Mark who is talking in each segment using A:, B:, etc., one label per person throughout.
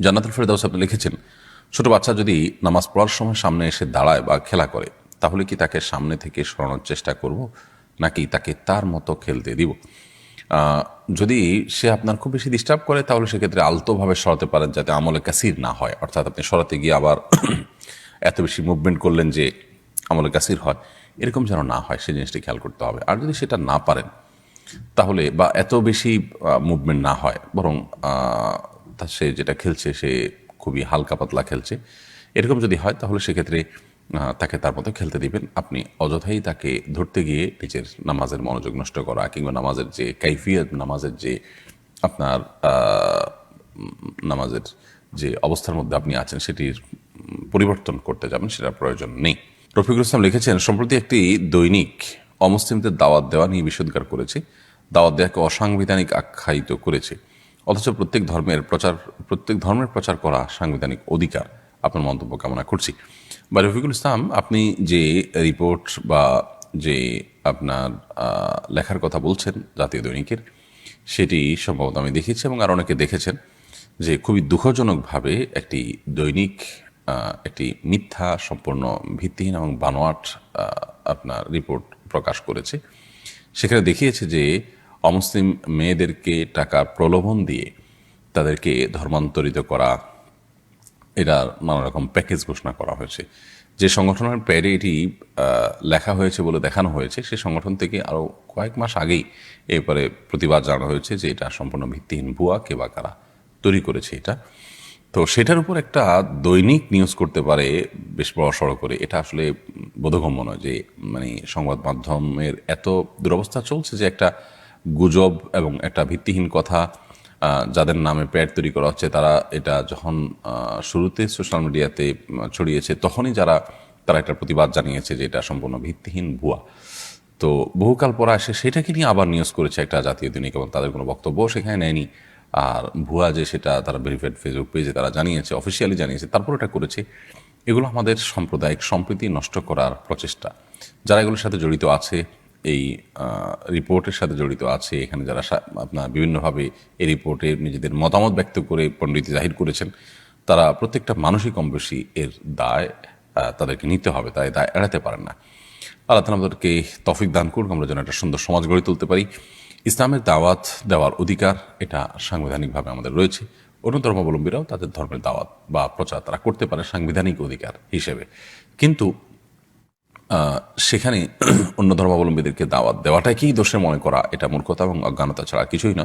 A: জান্নাতুল ফেরদাউস আপনি লিখেছেন, ছোট বাচ্চা যদি নামাজ পড়ার সময় সামনে এসে দাঁড়ায় বা খেলা করে, তাহলে কি তাকে সামনে থেকে সরানোর চেষ্টা করব, নাকি তাকে তার মতো খেলতে দিব? যদি সে আপনার খুব বেশি ডিস্টার্ব করে, তাহলে সেক্ষেত্রে আলতোভাবে সরাতে পারেন যাতে আমলে কাসির না হয়। অর্থাৎ আপনি সরাতে গিয়ে আবার এত বেশি মুভমেন্ট করলেন যে আমলে কাসির হয়। এরকম যেন না হয়, সেই জিনিসটি খেয়াল করতে হবে। আর যদি সেটা না পারেন, তাহলে বা এত বেশি মুভমেন্ট না হয়, বরং তা সে যেটা খেলছে, সে খুবই হালকা পাতলা খেলছে। এরকম যদি হয়, তাহলে সেক্ষেত্রে তাকে তার মতো খেলতে দিবেন। আপনি অযথাই তাকে ধরতে গিয়ে নিজের নামাজের মনোযোগ নষ্ট করা কিংবা নামাজের যে কাইফিয়ত, নামাজের যে আপনার নামাজের যে অবস্থার মধ্যে আপনি আছেন, সেটির পরিবর্তন করতে যাবেন, সেটার প্রয়োজন নেই। রফিকুল ইসলাম লিখেছেন, সম্প্রতি একটি দৈনিক অমুসলিমদের দাওয়াত দেওয়া নিয়ে বিষোদ্গার করেছে। দাওয়াত দেওয়াকে অসাংবিধানিক আখ্যায়িত করেছে। অথচ প্রত্যেক ধর্মের প্রচার, প্রত্যেক ধর্মের প্রচার করা সাংবিধানিক অধিকার। আপনার মন্তব্য কামনা করছি। বা রফিকুল ইসলাম, আপনি যে রিপোর্ট বা যে আপনার লেখার কথা বলছেন জাতীয় দৈনিকের, সেটি সম্ভবত আমি দেখেছি এবং আর অনেকে দেখেছেন যে খুবই দুঃখজনকভাবে একটি দৈনিক একটি মিথ্যা, সম্পূর্ণ ভিত্তিহীন এবং বানোয়াট আপনার রিপোর্ট প্রকাশ করেছে। সেখানে দেখিয়েছে যে অমুসলিম মেয়েদেরকে টাকা প্রলোভন দিয়ে তাদেরকে ধর্মান্তরিত করা এটা নানা রকম প্যাকেজ ঘোষণা করা হয়েছে। যে সংগঠনের প্যাডে এটি লেখা হয়েছে বলে দেখানো হয়েছে, সে সংগঠন থেকে আরও কয়েক মাস আগেই এরপরে প্রতিবাদ জানানো হয়েছে যে এটা সম্পূর্ণ ভিত্তিহীন ভুয়া, কে বা কারা তৈরি করেছে এটা। তো সেটার উপর একটা দৈনিক নিউজ করতে পারে বেশ বড় সড়ো করে। এটা আসলে বোধগম্য নয় যে মানে সংবাদ মাধ্যমের এত দুরবস্থা চলছে যে একটা গুজব এবং একটা ভিত্তিহীন কথা যাদের নামে প্যাড তৈরি করা হচ্ছে, তারা এটা যখন শুরুতে সোশ্যাল মিডিয়াতে ছড়িয়েছে, তখনই যারা, তারা একটা প্রতিবাদ জানিয়েছে যে এটা সম্পূর্ণ ভিত্তিহীন ভুয়া। তো বহুকাল পর আসে, সেটাকে নিয়ে আবার নিউজ করেছে একটা জাতীয় দৈনিক এবং তাদের কোনো বক্তব্য সেখানে নেয়নি। আর ভুয়া যে সেটা তারা ভেরিফাইড ফেসবুক পেজে তারা জানিয়েছে অফিসিয়ালি জানিয়েছে, তারপর এটা করেছে। এগুলো আমাদের সাম্প্রদায়িক সম্প্রীতি নষ্ট করার প্রচেষ্টা। যারা এগুলোর সাথে জড়িত আছে এই রিপোর্টের সাথে জড়িত আছে। এখানে যারা আপনার বিভিন্নভাবে এই রিপোর্টে নিজেদের মতামত ব্যক্ত করে পণ্ডিত জাহির করেছেন, তারা প্রত্যেকটা মানুষই কম বেশি এর দায় তাদেরকে নিতে হবে, তাই দায় এড়াতে পারেন না। আল্লাহ তালা আমাদেরকে তফিক দান করুক আমরা যেন একটা সুন্দর সমাজ গড়ে তুলতে পারি। ইসলামের দাওয়াত দেওয়ার অধিকার, এটা সাংবিধানিকভাবে আমাদের রয়েছে। অন্য ধর্মাবলম্বীরাও তাদের ধর্মের দাওয়াত বা প্রচার তারা করতে পারে সাংবিধানিক অধিকার হিসেবে। কিন্তু সেখানে অন্য ধর্মাবলম্বীদেরকে দাওয়াত দেওয়াটাকেই দোষে মনে করা, এটা মূর্খতা এবং অজ্ঞানতা ছাড়া কিছুই না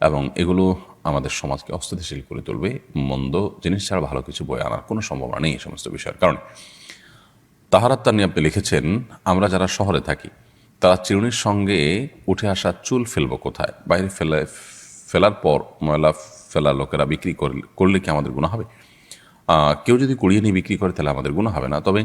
A: এবং এগুলো আমাদের সমাজকে অস্থিতিশীল করে তুলবে, মন্দ জিনিস ছাড়া ভালো কিছু বয়ে আনার কোনো সম্ভাবনা নেই এই সমস্ত বিষয়ের কারণে। তাহারাত তানি আপনি লিখেছেন, আমরা যারা শহরে থাকি, তারা চিরুনির সঙ্গে উঠে আসা চুল ফেলব কোথায়? বাইরে ফেলে, ফেলার পর ময়লা ফেলা লোকেরা বিক্রি করলে কি আমাদের গুণা হবে? কেউ যদি কুড়িয়ে নিয়ে বিক্রি করে, তাহলে আমাদের গুণা হবে না। তবে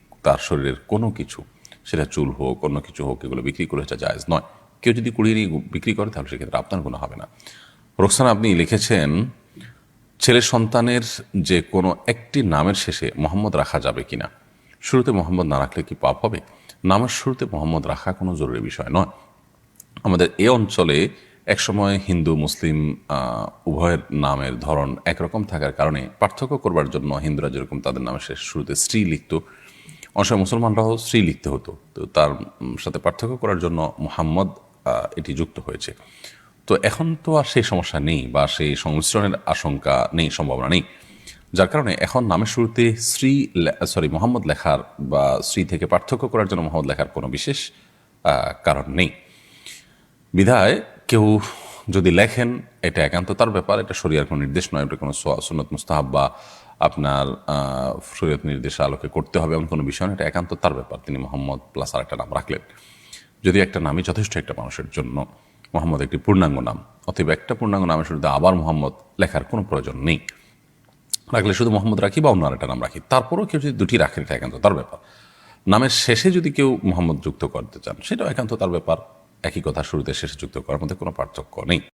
A: তার শরীরের কোনো কিছু, সেটা চুল হোক, অন্য কিছু হোক, এগুলো বিক্রি করে সেটা জায়জ নয়। কেউ যদি কুড়িয়ে বিক্রি করে, তাহলে সেক্ষেত্রে আপনার কোনো হবে না। রোকসানা আপনি লিখেছেন, ছেলে সন্তানের যে কোনো একটি নামের শেষে মোহাম্মদ রাখা যাবে কিনা? শুরুতে মোহাম্মদ না রাখলে কি পাপ হবে? নামের শুরুতে মোহাম্মদ রাখা কোনো জরুরি বিষয় নয়। আমাদের এ অঞ্চলে একসময় হিন্দু, মুসলিম উভয়ের নামের ধরন একরকম থাকার কারণে পার্থক্য করবার জন্য হিন্দুরা যেরকম তাদের নামের শেষ শুরুতে স্ত্রী লিখত অনেক মুসলমানরাও স্ত্রী লিখতে হতো। তো তার সাথে পার্থক্য করার জন্য মোহাম্মদ এটি যুক্ত হয়েছে। তো এখন তো আর সেই সমস্যা নেই বা সেই সংমিশ্রণের আশঙ্কা নেই, সম্ভাবনা নেই। যার কারণে এখন নামের শুরুতে শ্রী সরি, মোহাম্মদ লেখার বা শ্রী থেকে পার্থক্য করার জন্য মোহাম্মদ লেখার কোনো বিশেষ কারণ নেই। বিধায় কেউ যদি লেখেন, এটা একান্ত তার ব্যাপার, এটা শরিয়ার কোনো নির্দেশ নয়, এটা কোনো সুন্নত মুস্তাহাব বা আপনার শরীয়ত নির্দেশ আলোকে করতে হবে এমন কোনো বিষয় না, এটা একান্ত তার ব্যাপার। তিনি মোহাম্মদ প্লাস আর একটা নাম রাখলেন। যদি একটা নামই যথেষ্ট একটা মানুষের জন্য, মোহাম্মদ একটি পূর্ণাঙ্গ নাম, অতএব একটা পূর্ণাঙ্গ নামের শুরুতে আবার মোহাম্মদ লেখার কোনো প্রয়োজন নেই। রাখলে শুধু মোহাম্মদ রাখি বা অন্য আরেকটা নাম রাখি, তারপরেও কেউ যদি দুটি রাখেন এটা একান্ত তার ব্যাপার। নামের শেষে যদি কেউ মোহাম্মদ যুক্ত করতে চান, সেটাও একান্ত তার ব্যাপার। একই কথা শুরুতে শেষে যুক্ত করার মধ্যে কোনো পার্থক্য নেই।